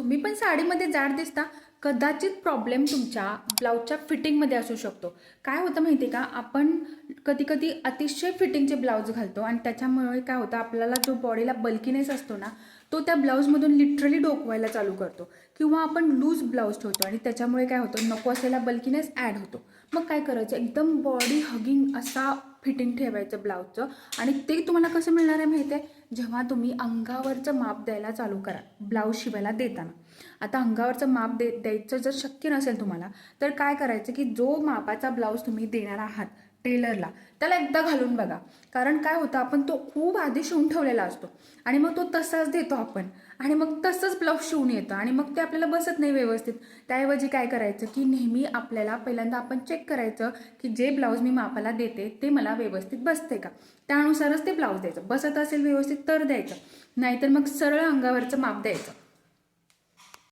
तुम्ही पण साडीमध्ये जाड दिसता कदाचित प्रॉब्लेम तुमच्या ब्लाऊजच्या फिटिंगमध्ये असू शकतो. काय होतं माहिती आहे का? आपण कधी कधी अतिशय फिटिंगचे ब्लाऊज घालतो आणि त्याच्यामुळे काय होतं आपल्याला जो बॉडीला बल्कीनेस असतो ना तो त्या ब्लाऊजमधून लिटरली डोकवायला चालू करतो. किंवा आपण लूज ब्लाऊज ठेवतो आणि त्याच्यामुळे काय होतं नको असलेला बल्कीनेस ॲड होतो. मग काय करायचं एकदम बॉडी हगिंग असा फिटिंग ठेवायचं ब्लाऊजचं आणि ते तुम्हाला कसं मिळणार आहे माहिती आहे? जेव्हा तुम्ही अंगावरचं माप द्यायला चालू करा ब्लाऊज शिवायला देताना. आता अंगावरचं माप दे द्यायचं जर शक्य नसेल तुम्हाला तर काय करायचं की जो मापाचा ब्लाऊज तुम्ही देणार आहात टेलरला. त्याला एकदा घालून बघा. कारण काय होतं आपण तो खूप आधी शिवून ठेवलेला असतो. आणि मग तो तसाच देतो आपण. आणि मग तसंच ब्लाऊज शिवून येतं. आणि मग ते आपल्याला बसत नाही व्यवस्थित. त्याऐवजी काय करायचं की नेहमी आपल्याला पहिल्यांदा आपण चेक करायचं की जे ब्लाऊज मी मापाला देते ते मला व्यवस्थित बसते का? त्यानुसारच ते ब्लाऊज द्यायचं. बसत असेल व्यवस्थित तर द्यायचं. नाहीतर मग सरळ अंगावरचं माप द्यायचं.